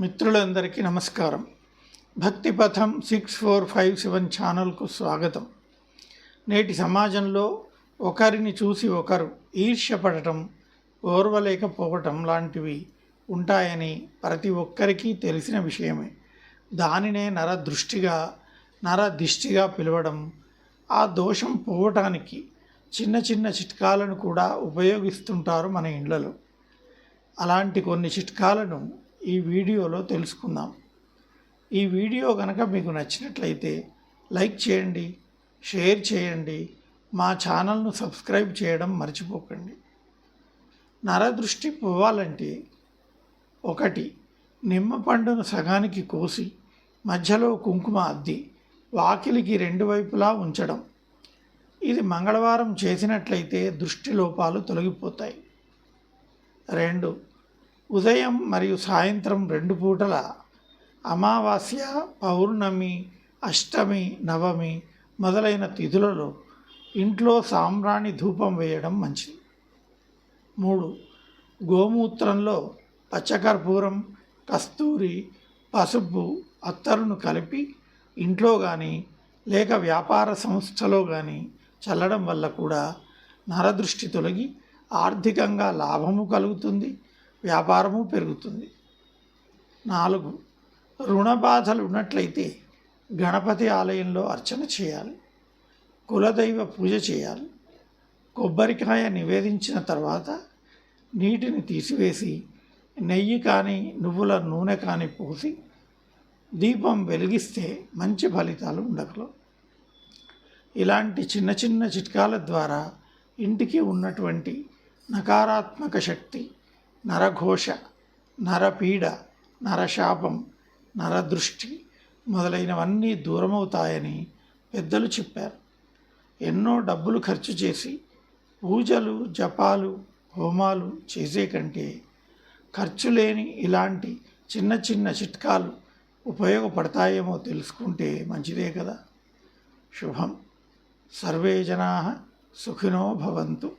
మిత్రులందరికీ నమస్కారం. భక్తి పథం సిక్స్ ఫోర్ ఫైవ్ సెవెన్ ఛానల్కు స్వాగతం. నేటి సమాజంలో ఒకరిని చూసి ఒకరు ఈర్ష్యపడటం ఓర్వలేకపోవటం లాంటివి ఉంటాయని ప్రతి ఒక్కరికి తెలిసిన విషయమే. దానినే నర దృష్టిగా నర దిష్టిగా పిలవడం ఆ దోషం పోవటానికి చిన్న చిన్న చిట్కాలను కూడా ఉపయోగిస్తుంటారు మన ఇండ్లలో అలాంటి కొన్ని చిట్కాలను ఈ వీడియోలో తెలుసుకుందాం. ఈ వీడియో కనుక మీకు నచ్చినట్లయితే లైక్ చేయండి షేర్ చేయండి మా ఛానల్ను సబ్స్క్రైబ్ చేయడం మర్చిపోకండి. నరదృష్టి పోవాలంటే ఒకటి నిమ్మ పండును సగానికి కోసి మధ్యలో కుంకుమ అద్ది వాకిలికి రెండు వైపులా ఉంచడం. ఇది మంగళవారం చేసినట్లయితే దృష్టి లోపాలు తొలగిపోతాయి. రెండు ఉదయం మరియు సాయంత్రం రెండు పూటల అమావాస్య పౌర్ణమి అష్టమి నవమి మొదలైన తిథులలో ఇంట్లో సాంబ్రాణి ధూపం వేయడం మంచిది. మూడు గోమూత్రంలో పచ్చకర్పూరం కస్తూరి పసుపు అత్తరును కలిపి ఇంట్లో కానీ లేక వ్యాపార సంస్థలో కానీ చల్లడం వల్ల కూడా నరదృష్టి తొలగి ఆర్థికంగా లాభము కలుగుతుంది. వ్యాపారము పెరుగుతుంది. నాలుగు రుణ బాధలు ఉన్నట్లయితే గణపతి ఆలయంలో అర్చన చేయాలి. కులదైవ పూజ చేయాలి. కొబ్బరికాయ నివేదించిన తర్వాత నీటిని తీసివేసి నెయ్యి కానీ నువ్వుల నూనె కానీ పోసి దీపం వెలిగిస్తే మంచి ఫలితాలు ఉండగలవు. ఇలాంటి చిన్న చిన్న చిట్కాల ద్వారా ఇంటికి ఉన్నటువంటి నకారాత్మక శక్తి నరఘోష నరపీడ నరశాపం నరదృష్టి మొదలైనవన్నీ దూరమవుతాయని పెద్దలు చెప్పారు. ఎన్నో డబ్బులు ఖర్చు చేసి పూజలు జపాలు హోమాలు చేసే కంటే ఖర్చు లేని ఇలాంటి చిన్న చిన్న చిట్కాలు ఉపయోగపడతాయేమో తెలుసుకుంటే మంచిదే కదా. శుభం. సర్వే జనా సుఖినో భవంతు.